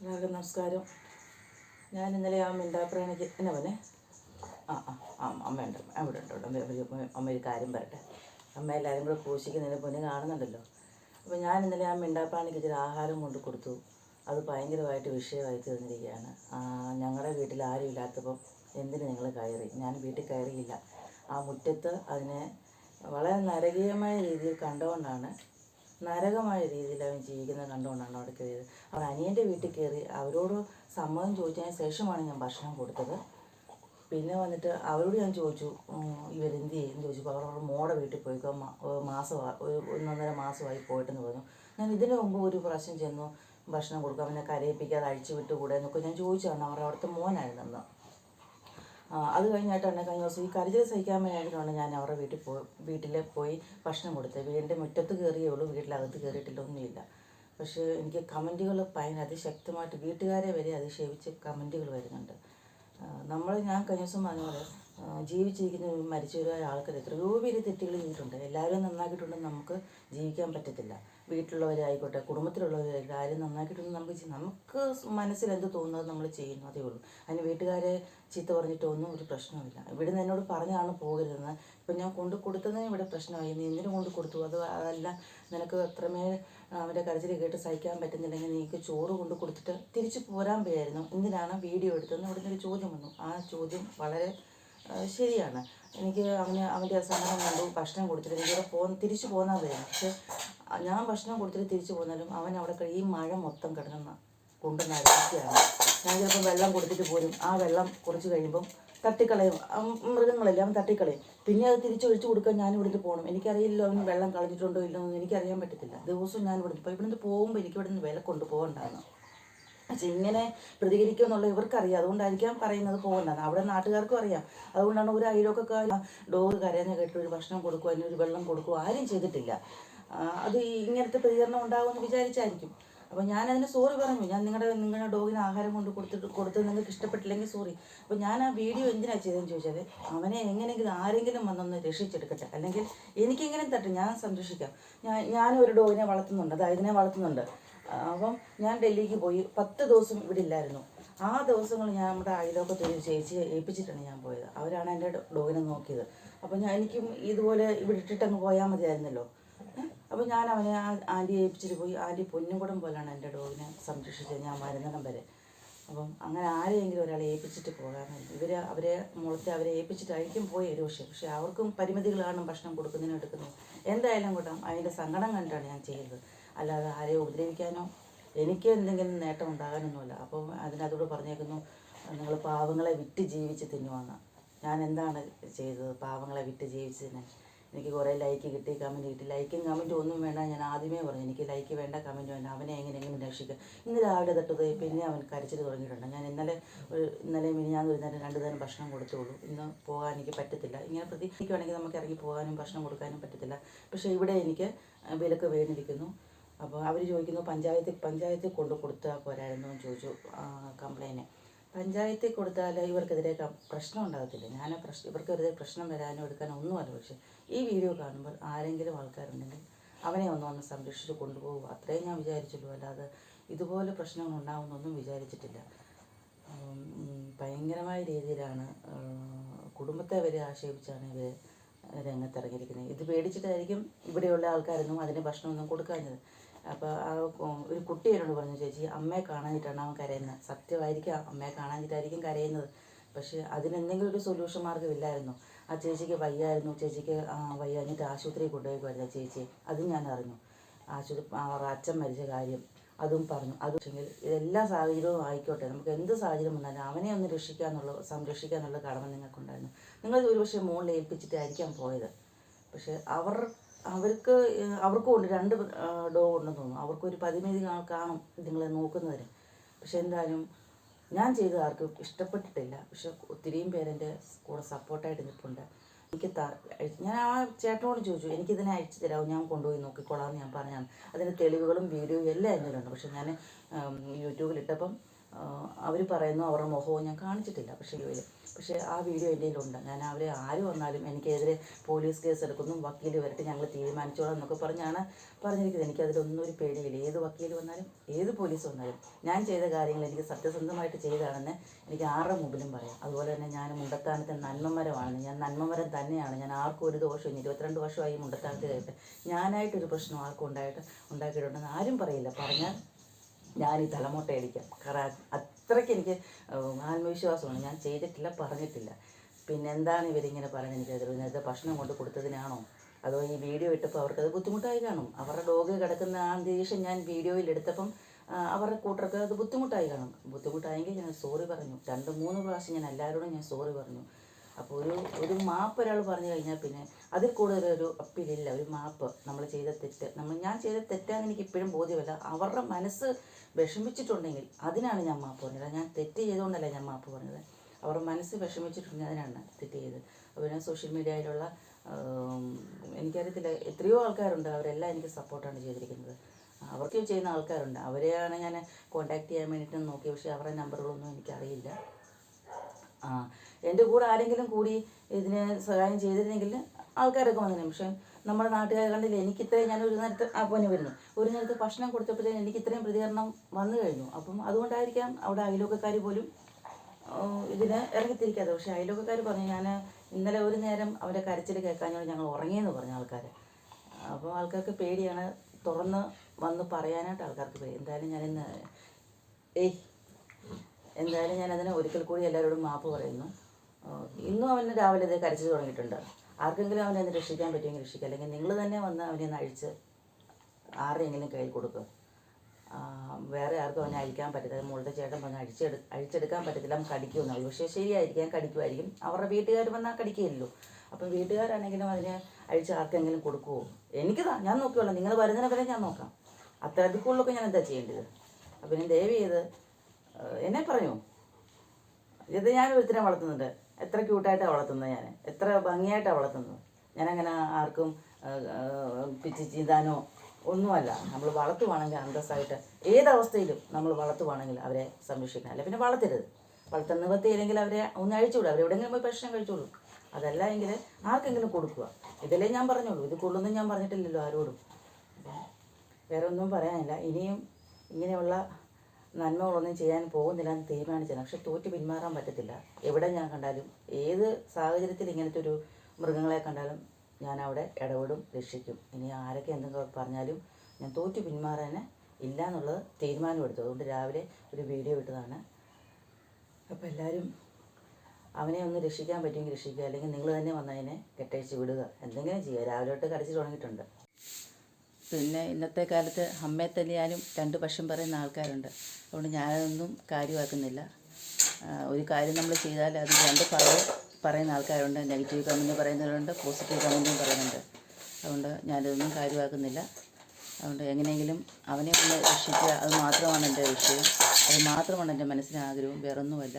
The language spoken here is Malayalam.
എല്ലാവർക്കും നമസ്കാരം. ഞാൻ ഇന്നലെ ആ മിണ്ടാപ്രാണിക്ക് എന്നാ പറഞ്ഞേ ആ ആ ആ അമ്മ ഉണ്ട് അവിടെ ഉണ്ട് അവിടെ അമ്മ ഒരു- കാര്യം പറയട്ടെ. അമ്മ എല്ലാവരും കൂടെ പൂശിക്കുന്നതിന് പൊന്നെ കാണുന്നുണ്ടല്ലോ. അപ്പോൾ ഞാൻ ഇന്നലെ ആ മിണ്ടാപ്രാണിക്ക് ഇച്ചിരി ആഹാരം കൊണ്ട് കൊടുത്തു. അത് ഭയങ്കരമായിട്ട് വിഷയമായി തീർന്നിരിക്കുകയാണ്. ഞങ്ങളുടെ വീട്ടിൽ ആരും ഇല്ലാത്തപ്പം എന്തിന് നിങ്ങൾ കയറി? ഞാൻ വീട്ടിൽ കയറിയില്ല. ആ മുറ്റത്ത് അതിനെ വളരെ നരകീയമായ രീതിയിൽ കണ്ടുകൊണ്ടാണ് നരകമായ രീതിയിൽ അവൻ ജീവിക്കുന്നത് കണ്ടുകൊണ്ടാണ് അവിടെ കയറിയത്. അവൻ അനിയന്റെ വീട്ടിൽ കയറി അവരോട് സമ്മതം ചോദിച്ചതിന് ശേഷമാണ് ഞാൻ ഭക്ഷണം കൊടുത്തത്. പിന്നെ വന്നിട്ട് അവരോട് ഞാൻ ചോദിച്ചു ഇവരെന്ത് ചെയ്യും? ചോദിച്ചപ്പോൾ അവർ അവരുടെ മോടെ വീട്ടിൽ പോയിക്കോ മാസം ഒന്നൊന്നര മാസമായി പോയിട്ടെന്ന് പറഞ്ഞു. ഞാൻ ഇതിനു മുമ്പ് ഒരു പ്രാവശ്യം ചെന്നു ഭക്ഷണം കൊടുക്കുക അവനെ കരയിപ്പിക്കാതെ അഴിച്ചു വിട്ടുകൂടെ എന്നൊക്കെ ഞാൻ ചോദിച്ചാണ് അവർ അവിടുത്തെ മോനായിരുന്നു അത് കഴിഞ്ഞിട്ടാണ് കഴിഞ്ഞ ദിവസം ഈ കരുതൽ സഹിക്കാൻ വേണ്ടിയിട്ടാണ് ഞാൻ അവരുടെ വീട്ടിൽ പോയി വീട്ടിൽ പോയി ഭക്ഷണം കൊടുത്തത്. വീടിന്റെ മുറ്റത്ത് കയറിയേ ഉള്ളൂ വീട്ടിലകത്ത് കയറിയിട്ടില്ല ഒന്നുമില്ല. പക്ഷേ എനിക്ക് കമന്റുകൾ ഭയങ്കര അതിശക്തമായിട്ട് വീട്ടുകാരെ വരെ അതിക്ഷേപിച്ച് കമന്റുകൾ വരുന്നുണ്ട്. നമ്മൾ ഞാൻ കഴിഞ്ഞ ദിവസം പറഞ്ഞ പോലെ ജീവിച്ചിരിക്കുന്ന ജീവിച്ചിരിക്കുന്ന വരുന്ന ആൾക്കാർ എത്രയോ പേര് തെറ്റുകൾ ചെയ്തിട്ടുണ്ട്. എല്ലാവരും നന്നാക്കിയിട്ടുണ്ടെന്ന് നമുക്ക് ജീവിക്കാൻ പറ്റത്തില്ല. വീട്ടിലുള്ളവരായിക്കോട്ടെ കുടുംബത്തിലുള്ളവരായിക്കോട്ടെ ആരും നന്നാക്കിയിട്ടൊന്നും നമുക്ക് നമുക്ക് മനസ്സിൽ എന്ത് തോന്നുന്നത് നമ്മൾ ചെയ്യുന്നു അതേ ഉള്ളൂ. അതിന് വീട്ടുകാരെ ചീത്ത പറഞ്ഞിട്ടൊന്നും ഒരു പ്രശ്നമില്ല ഇവിടെ നിന്ന് എന്നോട് പറഞ്ഞാണ് പോകരുതെന്ന്. ഇപ്പം ഞാൻ കൊണ്ട് കൊടുത്തതിന് ഇവിടെ പ്രശ്നമായി. നീ എന്തിനു കൊണ്ട് കൊടുത്തു? അത് അതല്ല നിനക്ക് അത്രമേൽ അവരെ കരച്ചിൽ കേട്ട് സഹിക്കാൻ പറ്റുന്നില്ലെങ്കിൽ നീക്ക് ചോറ് കൊണ്ട് കൊടുത്തിട്ട് തിരിച്ചു പോരാൻ പോയായിരുന്നു. എന്തിനാണ് വീഡിയോ എടുത്തതെന്ന് ഇവിടെ നിന്നൊരു ചോദ്യം വന്നു. ആ ചോദ്യം വളരെ ശരിയാണ്. എനിക്ക് അവന് അവന്റെ അസഹനം കണ്ടു ഭക്ഷണം കൊടുത്തിട്ട് എനിക്കിവിടെ പോ തിരിച്ചു പോന്നാൽ വരും പക്ഷെ ഞാൻ ഭക്ഷണം കൊടുത്തിട്ട് തിരിച്ചു പോന്നാലും അവൻ അവിടെ കഴിയും മഴ മൊത്തം കിടന്ന കൊണ്ട് നരക്കുകയാണ് ഞാൻ ചിലപ്പോൾ വെള്ളം കൊടുത്തിട്ട് പോരും. ആ വെള്ളം കുറച്ച് കഴിയുമ്പം തട്ടിക്കളയും. മൃഗങ്ങളല്ലേ അവൻ തട്ടിക്കളയും. പിന്നെ അത് തിരിച്ചൊഴിച്ചു കൊടുക്കാൻ ഞാൻ ഇവിടുന്ന് പോകണം എനിക്കറിയില്ല അവൻ വെള്ളം കളഞ്ഞിട്ടുണ്ടോ എന്ന് എനിക്കറിയാൻ പറ്റത്തില്ല. ദിവസവും ഞാൻ ഇവിടുന്ന് പോയി. ഇവിടുന്ന് പോകുമ്പോൾ എനിക്ക് ഇവിടുന്ന് വില കൊണ്ടുപോകണ്ടായിരുന്നു പക്ഷെ ഇങ്ങനെ പ്രതികരിക്കും എന്നുള്ള ഇവർക്കറിയാം. അതുകൊണ്ടായിരിക്കാം പറയുന്നത് പോകണ്ടെന്ന് അവിടെ നാട്ടുകാർക്കും അറിയാം. അതുകൊണ്ടാണ് ഒരു അയലൊക്കെ ഡോറ് കരയുന്ന കേട്ട് ഒരു ഭക്ഷണം കൊടുക്കുക അതിനൊരു വെള്ളം കൊടുക്കുക ആരും ചെയ്തിട്ടില്ല. അത് ഇങ്ങനത്തെ പ്രതികരണം ഉണ്ടാകുമെന്ന് വിചാരിച്ചായിരിക്കും. അപ്പോൾ ഞാൻ ഞാനതിന് സോറി പറഞ്ഞു. ഞാൻ നിങ്ങളുടെ നിങ്ങളുടെ ഡോഗിന് ആഹാരം കൊണ്ട് കൊടുത്തിട്ട് കൊടുത്തത് നിങ്ങൾക്ക് ഇഷ്ടപ്പെട്ടില്ലെങ്കിൽ സോറി അപ്പോൾ ഞാൻ ആ വീഡിയോ എന്തിനാണ് ചെയ്തതെന്ന് ചോദിച്ചത് അവനെ എങ്ങനെയെങ്കിലും ആരെങ്കിലും വന്നൊന്ന് രക്ഷിച്ചെടുക്കട്ടെ. അല്ലെങ്കിൽ എനിക്കെങ്ങനെ തട്ടും ഞാൻ സംരക്ഷിക്കാം. ഞാൻ ഞാനും ഒരു ഡോഗിനെ വളർത്തുന്നുണ്ട്. അതായത് ഇതിനെ വളർത്തുന്നുണ്ട്. അപ്പം ഞാൻ ഡൽഹിക്ക് പോയി. പത്ത് ദിവസം ഇവിടെ ഇല്ലായിരുന്നു. ആ ദിവസങ്ങൾ ഞാൻ നമ്മുടെ അയലോക്കത്ത് ഒരു ചേച്ചി ഏൽപ്പിച്ചിട്ടാണ് ഞാൻ പോയത്. അവരാണ് എന്റെ ഡോഗിനെ നോക്കിയത്. അപ്പോൾ ഞാൻ എനിക്കും ഇതുപോലെ ഇവിടെ ഇട്ടിട്ടങ്ങ് പോയാൽ മതിയായിരുന്നല്ലോ. അപ്പോൾ ഞാൻ അവനെ ആ ആന്റിയെ ഏൽപ്പിച്ചിട്ട് പോയി. ആന്റി പൊന്നുംകുടം പോലാണ് എന്റെ ഡോഗിനെ സംരക്ഷിച്ചത്. ഞാൻ വരുന്നിടം വരെ. അപ്പം അങ്ങനെ ആരെയെങ്കിലും ഒരാളെ ഏൽപ്പിച്ചിട്ട് പോകാറുണ്ട് ഇവർ അവരെ മുളത്തെ അവരെ ഏൽപ്പിച്ചിട്ടായിരിക്കും പോയി ഒരു പക്ഷേ. പക്ഷേ അവർക്കും പരിമിതികളാണ് ഭക്ഷണം കൊടുക്കുന്നതിനും എടുക്കുന്നതും. എന്തായാലും കൂട്ടാം അതിന്റെ സങ്കടം കണ്ടാണ് ഞാൻ ചെയ്യുന്നത് അല്ലാതെ ആരെയും ഉപദ്രവിക്കാനോ എനിക്ക് എന്തെങ്കിലും നേട്ടം ഉണ്ടാകാനൊന്നുമില്ല. അപ്പോൾ അതിനകത്തോട് പറഞ്ഞേക്കുന്നു നിങ്ങൾ പാവങ്ങളെ വിറ്റ് ജീവിച്ച് തിന്നുവാന്ന് ഞാൻ എന്താണ് ചെയ്തത്? പാവങ്ങളെ വിറ്റ് ജീവിച്ച് തിന്നാൻ. എനിക്ക് കുറേ ലൈക്ക് കിട്ടി കമന്റ് കിട്ടി. ലൈക്കും കമന്റും ഒന്നും വേണ്ട ഞാൻ ആദ്യമേ പറഞ്ഞു എനിക്ക് ലൈക്ക് വേണ്ട കമന്റ് വേണ്ട. അവനെ എങ്ങനെയെങ്കിലും രക്ഷിക്കുക ഇന്ന് രാവിലെ തൊട്ടത് പിന്നെ അവൻ കരച്ചിൽ തുടങ്ങിയിട്ടുണ്ട്. ഞാൻ ഇന്നലെ ഒരു ഇന്നലെ മിനിഞ്ഞാന്ന് ഒരു നേരം രണ്ട് നേരം ഭക്ഷണം കൊടുത്തുള്ളൂ. ഇന്ന് പോകാൻ എനിക്ക് പറ്റത്തില്ല. ഇങ്ങനെ പ്രതീക്ഷിക്കുകയാണെങ്കിൽ നമുക്ക് ഇറങ്ങി പോകാനും ഭക്ഷണം കൊടുക്കാനും പറ്റത്തില്ല. പക്ഷേ ഇവിടെ എനിക്ക് വിലക്ക് വീണിരിക്കുന്നു അപ്പോൾ അവർ ചോദിക്കുന്നു പഞ്ചായത്തിൽ പഞ്ചായത്തിൽ കൊണ്ടു കൊടുത്താൽ പോരായിരുന്നു? ചോദിച്ചു കംപ്ലൈന്റ് പഞ്ചായത്തിൽ കൊടുത്താൽ ഇവർക്കെതിരെ പ്രശ്നം ഉണ്ടാകത്തില്ല. ഞാൻ പ്രശ്നം ഇവർക്കെതിരെ പ്രശ്നം വരാനോ എടുക്കാനോ ഒന്നുമല്ല. പക്ഷേ ഈ വീഡിയോ കാണുമ്പോൾ ആരെങ്കിലും ആൾക്കാരുണ്ടെങ്കിൽ അവനെ ഒന്ന് ഒന്ന് സംരക്ഷിച്ച് കൊണ്ടുപോകും അത്രയും ഞാൻ വിചാരിച്ചുള്ളൂ അല്ലാതെ ഇതുപോലെ പ്രശ്നങ്ങൾ ഉണ്ടാകുമെന്നൊന്നും വിചാരിച്ചിട്ടില്ല. ഭയങ്കരമായ രീതിയിലാണ് കുടുംബത്തെ വരെ ആക്ഷേപിച്ചാണ് ഇവർ രംഗത്തിറങ്ങിയിരിക്കുന്നത്. ഇത് പേടിച്ചിട്ടായിരിക്കും ഇവിടെയുള്ള ആൾക്കാരൊന്നും അതിന് ഭക്ഷണമൊന്നും കൊടുക്കാഞ്ഞത്. അപ്പോൾ ആ ഒരു കുട്ടി എന്നോട് പറഞ്ഞു ചേച്ചി അമ്മയെ കാണാനായിട്ടാണ് അവൻ കരയുന്നത് സത്യമായിരിക്കാം അമ്മയെ കാണാനിട്ടായിരിക്കും കരയുന്നത്. പക്ഷേ അതിനെന്തെങ്കിലും ഒരു സൊല്യൂഷൻ മാർഗമില്ലായിരുന്നു ആ ചേച്ചിക്ക് വയ്യായിരുന്നു. ചേച്ചിക്ക് വയ്യാഞ്ഞിട്ട് ആശുപത്രിയിൽ കൊണ്ടുപോയി ചേച്ചി അതും ഞാൻ അറിഞ്ഞു. ആശുപത്രി അച്ഛൻ മരിച്ച കാര്യം അതും പറഞ്ഞു. അത് പക്ഷെങ്കിൽ ഇതെല്ലാ സാഹചര്യവും ആയിക്കോട്ടെ. നമുക്ക് എന്ത് സാഹചര്യം വന്നാലും അവനെ ഒന്ന് രക്ഷിക്കാന്നുള്ള സംരക്ഷിക്കാന്നുള്ള കടമ നിങ്ങൾക്കുണ്ടായിരുന്നു. നിങ്ങൾ ഒരുപക്ഷെ മുകളിൽ ഏൽപ്പിച്ചിട്ടായിരിക്കാം പോയത്. പക്ഷേ അവർ അവർക്ക് അവർക്കും ഉണ്ട്. രണ്ട് ഡോഗ് ഉണ്ടെന്ന് തോന്നുന്നു. അവർക്കൊരു പതിമേതി കാ- കാണും നിങ്ങളെ നോക്കുന്നവർ പക്ഷെ എന്തായാലും ഞാൻ ചെയ്ത ആർക്കും ഇഷ്ടപ്പെട്ടിട്ടില്ല. പക്ഷെ ഒത്തിരിയും പേരെന്റെ കൂടെ സപ്പോർട്ടായിട്ട് നിൽപ്പുണ്ട്. എനിക്ക് ഞാൻ ആ ചേട്ടനോട് ചോദിച്ചു എനിക്കിതിനെ അയച്ചു തരാമോ ഞാൻ കൊണ്ടുപോയി നോക്കിക്കോളാം എന്ന് ഞാൻ പറഞ്ഞാണ് അതിന്റെ തെളിവുകളും വീഡിയോയും എല്ലാം എന്നിലുണ്ട് പക്ഷെ ഞാൻ യൂട്യൂബിലിട്ടപ്പം അവർ പറയുന്നു അവരുടെ മുഖവും ഞാൻ കാണിച്ചിട്ടില്ല പക്ഷേ ഇവർ പക്ഷേ ആ വീഡിയോ എന്റെ കയ്യിലുണ്ട്. ഞാൻ അവരെ ആര് വന്നാലും എനിക്കെതിരെ പോലീസ് കേസ് എടുക്കുന്നു വക്കീൽ വരട്ടെ ഞങ്ങൾ തീരുമാനിച്ചോളാം എന്നൊക്കെ പറഞ്ഞാണ് പറഞ്ഞിരിക്കുന്നത്. എനിക്കതിലൊന്നും ഒരു പേടിയില്ല. ഏത് വക്കീൽ വന്നാലും ഏത് പോലീസ് വന്നാലും ഞാൻ ചെയ്ത കാര്യങ്ങൾ എനിക്ക് സത്യസന്ധമായിട്ട് ചെയ്തതാണെന്ന് എനിക്ക് ആരുടെ മുമ്പിലും പറയാം. അതുപോലെ തന്നെ ഞാൻ മുണ്ടത്താനത്തെ നന്മമരമാണ് ഞാൻ നന്മമരം തന്നെയാണ്. ഞാൻ ആർക്കും ഒരു ദോഷവും ഇരുപത്തിരണ്ട് വർഷമായി മുണ്ടത്താനത്ത് കഴിയട്ടെ ഞാനായിട്ടൊരു പ്രശ്നം ആർക്കും ഉണ്ടായിട്ട് ഉണ്ടാക്കിയിട്ടുണ്ടെന്ന് ആരും പറയില്ല. പറഞ്ഞാൽ ഞാൻ ഈ തലമുട്ടയടിക്കാം കാരണം അത്രയ്ക്ക് എനിക്ക് ആത്മവിശ്വാസമാണ്. ഞാൻ ചെയ്തിട്ടില്ല പറഞ്ഞിട്ടില്ല. പിന്നെ എന്താണ് ഇവരിങ്ങനെ പറയുന്നത് എനിക്ക് നേരത്തെ ഭക്ഷണം കൊണ്ട് കൊടുത്തതിനാണോ? അതോ ഈ വീഡിയോ ഇട്ടപ്പോൾ അവർക്കത് ബുദ്ധിമുട്ടായി കാണും? അവരുടെ ഡോഗ് കിടക്കുന്ന ആ അന്തരീക്ഷം ഞാൻ വീഡിയോയിൽ എടുത്തപ്പം അവരുടെ കൂട്ടർക്ക് അത് ബുദ്ധിമുട്ടായി കാണും. ബുദ്ധിമുട്ടായെങ്കിൽ ഞാൻ സോറി പറഞ്ഞു. രണ്ട് മൂന്ന് പ്രാവശ്യം ഞാൻ എല്ലാവരോടും ഞാൻ സോറി പറഞ്ഞു. അപ്പോൾ ഒരു ഒരു മാപ്പ് ഒരാൾ പറഞ്ഞു കഴിഞ്ഞാൽ പിന്നെ അതിൽ കൂടുതൽ ഒരു അപ്പീലില്ല ഒരു മാപ്പ് നമ്മൾ ചെയ്ത തെറ്റ്. നമ്മൾ ഞാൻ ചെയ്ത തെറ്റാന്ന് എനിക്ക് ഇപ്പോഴും ബോധ്യമല്ല. അവരുടെ മനസ്സ് വിഷമിച്ചിട്ടുണ്ടെങ്കിൽ അതിനാണ് ഞാൻ മാപ്പ് പറഞ്ഞത്. ഞാൻ തെറ്റ് ചെയ്തുകൊണ്ടല്ല ഞാൻ മാപ്പ് പറഞ്ഞത്. അവരുടെ മനസ്സ് വിഷമിച്ചിട്ടുണ്ടെങ്കിൽ അതിനാണ് തെറ്റ് ചെയ്തത്. അപ്പോൾ പിന്നെ സോഷ്യൽ മീഡിയയിലുള്ള എനിക്കറിയത്തില്ല എത്രയോ ആൾക്കാരുണ്ട്. അവരെല്ലാം എനിക്ക് സപ്പോർട്ടാണ് ചെയ്തിരിക്കുന്നത്. അവർക്ക് ചെയ്യുന്ന ആൾക്കാരുണ്ട്. അവരെയാണ് ഞാൻ കോൺടാക്ട് ചെയ്യാൻ വേണ്ടിയിട്ട് നോക്കി പക്ഷേ അവരുടെ നമ്പറുകളൊന്നും എനിക്കറിയില്ല. ആ എന്റെ കൂടെ ആരെങ്കിലും കൂടി ഇതിനെ സഹായം ചെയ്തിരുന്നെങ്കിൽ ആൾക്കാരൊക്കെ വന്നേനെ പക്ഷേ നമ്മുടെ നാട്ടുകാർ കണ്ടില്ല എനിക്ക് ഇത്രയും ഞാൻ ഒരു നേരത്തെ ആ പൊന്നെ വരുന്നു. ഒരു നേരത്തെ ഭക്ഷണം കൊടുത്തപ്പോഴത്തേനും എനിക്ക് ഇത്രയും പ്രതികരണം വന്നു കഴിഞ്ഞു. അപ്പം അതുകൊണ്ടായിരിക്കാം അവിടെ അയലോക്കാർ പോലും ഇതിന് ഇറങ്ങിത്തിരിക്കാതെ പക്ഷേ അയലോക്കാർ പറഞ്ഞു ഞാൻ ഇന്നലെ ഒരു നേരം അവരെ കരച്ചിൽ കേൾക്കാഞ്ഞോട് ഞങ്ങൾ ഉറങ്ങിയെന്ന് പറഞ്ഞു ആൾക്കാർ അപ്പോൾ ആൾക്കാർക്ക് പേടിയാണ് തുറന്ന് വന്ന് പറയാനായിട്ട് ആൾക്കാർക്ക് പേടി. എന്തായാലും ഞാനിന്ന് ഏയ് എന്തായാലും ഞാൻ അതിനെ ഒരിക്കൽ കൂടി എല്ലാവരോടും മാപ്പ് പറയുന്നു. ഇന്നും അവന് രാവിലെ ഇത് കരച്ചു തുടങ്ങിയിട്ടുണ്ട്. ആർക്കെങ്കിലും അവനെ ഒന്ന് രക്ഷിക്കാൻ പറ്റുമെങ്കിൽ രക്ഷിക്കുക അല്ലെങ്കിൽ നിങ്ങൾ തന്നെ വന്ന് അവനെ ഒന്ന് അഴിച്ച് ആരുടെയെങ്കിലും കയ്യിൽ കൊടുക്കുക വേറെ ആർക്കും അവനെ അഴിക്കാൻ പറ്റത്തില്ല. മുകളുടെ ചേട്ടൻ വന്ന് അഴിച്ചെടു അഴിച്ചെടുക്കാൻ പറ്റത്തില്ല. അവൻ കടിക്കുമെന്നുള്ളൂ പക്ഷേ ശരിയായിരിക്കാൻ കടിക്കുമായിരിക്കും. അവരുടെ വീട്ടുകാർ വന്നാൽ കടിക്കുകയില്ലല്ലോ അപ്പം വീട്ടുകാരാണെങ്കിലും അതിനെ അഴിച്ച് ആർക്കെങ്കിലും കൊടുക്കുമോ എനിക്ക് താ ഞാൻ നോക്കിയോളാം നിങ്ങൾ വരുന്നതിനെ വരെ ഞാൻ നോക്കാം. അത്ര അതിക്കുള്ളൊക്കെ ഞാൻ എന്താ ചെയ്യേണ്ടത്? അപ്പം ഞാൻ ദയവ് ചെയ്ത് എന്നെ പറഞ്ഞു. ഇത് ഞാൻ ഒരുത്തിനെ വളർത്തുന്നുണ്ട്. എത്ര ക്യൂട്ടായിട്ടാണ് വളർത്തുന്നത് ഞാൻ. എത്ര ഭംഗിയായിട്ടാണ് വളർത്തുന്നത്. ഞാനങ്ങനെ ആർക്കും പിച്ചി ചീന്താനോ ഒന്നുമല്ല. നമ്മൾ വളർത്തുവാണെങ്കിൽ അന്തസ്സായിട്ട് ഏതവസ്ഥയിലും നമ്മൾ വളർത്തുവാണെങ്കിൽ അവരെ സംരക്ഷിക്കണം. അല്ലെ പിന്നെ വളർത്തരുത്. വളർത്തുന്ന നിവർത്തിയില്ലെങ്കിൽ അവരെ ഒന്ന് അഴിച്ചുവിടുക. അവരെവിടെയെങ്കിലും പോയി ഭക്ഷണം കഴിച്ചോളൂ അതല്ല എങ്കിൽ ആർക്കെങ്കിലും കൊടുക്കുക. ഇതല്ലേ ഞാൻ പറഞ്ഞോളൂ ഇത് കൊള്ളുന്നു ഞാൻ പറഞ്ഞിട്ടില്ലല്ലോ ആരോടും. വേറെ ഒന്നും പറയാനില്ല. ഇനിയും ഇങ്ങനെയുള്ള നന്മകളൊന്നും ചെയ്യാൻ പോകുന്നില്ല എന്ന് തീരുമാനിച്ചതാണ്. പക്ഷെ തോറ്റ് പിന്മാറാൻ പറ്റത്തില്ല. എവിടെ ഞാൻ കണ്ടാലും ഏത് സാഹചര്യത്തിൽ ഇങ്ങനത്തെ ഒരു മൃഗങ്ങളെ കണ്ടാലും ഞാൻ അവിടെ ഇടപെടും രക്ഷിക്കും. ഇനി ആരൊക്കെ എന്തെങ്കിലും പറഞ്ഞാലും ഞാൻ തോറ്റ് പിന്മാറാനെ ഇല്ല എന്നുള്ളത് തീരുമാനമെടുത്തു അതുകൊണ്ട് രാവിലെ ഒരു വീഡിയോ ഇട്ടതാണ്. അപ്പോൾ എല്ലാവരും അവനെ ഒന്ന് രക്ഷിക്കാൻ പറ്റുമെങ്കിൽ രക്ഷിക്കുക. അല്ലെങ്കിൽ നിങ്ങൾ തന്നെ വന്നതിനെ കെട്ടഴിച്ച് വിടുക. എന്തെങ്കിലും ചെയ്യുക. രാവിലെ തൊട്ട് കടിച്ചു തുടങ്ങിയിട്ടുണ്ട്. പിന്നെ ഇന്നത്തെ കാലത്ത് അമ്മയെ തല്ലിയാലും രണ്ട് പക്ഷം പറയുന്ന ആൾക്കാരുണ്ട്. അതുകൊണ്ട് ഞാനതൊന്നും കാര്യമാക്കുന്നില്ല. ഒരു കാര്യം നമ്മൾ ചെയ്താൽ അത് രണ്ട് ഭാഗം പറയുന്ന ആൾക്കാരുണ്ട്. നെഗറ്റീവ് കമന്റ് പറയുന്നവരുണ്ട് പോസിറ്റീവ് കമന്റും പറയുന്നുണ്ട്. അതുകൊണ്ട് ഞാനിതൊന്നും കാര്യമാക്കുന്നില്ല. അതുകൊണ്ട് എങ്ങനെയെങ്കിലും അവനെ ഒന്ന് രക്ഷിക്കുക. അത് മാത്രമാണ് എന്റെ വിഷയം. അത് മാത്രമാണ് എന്റെ മനസ്സിന് ആഗ്രഹവും വേറൊന്നുമല്ല.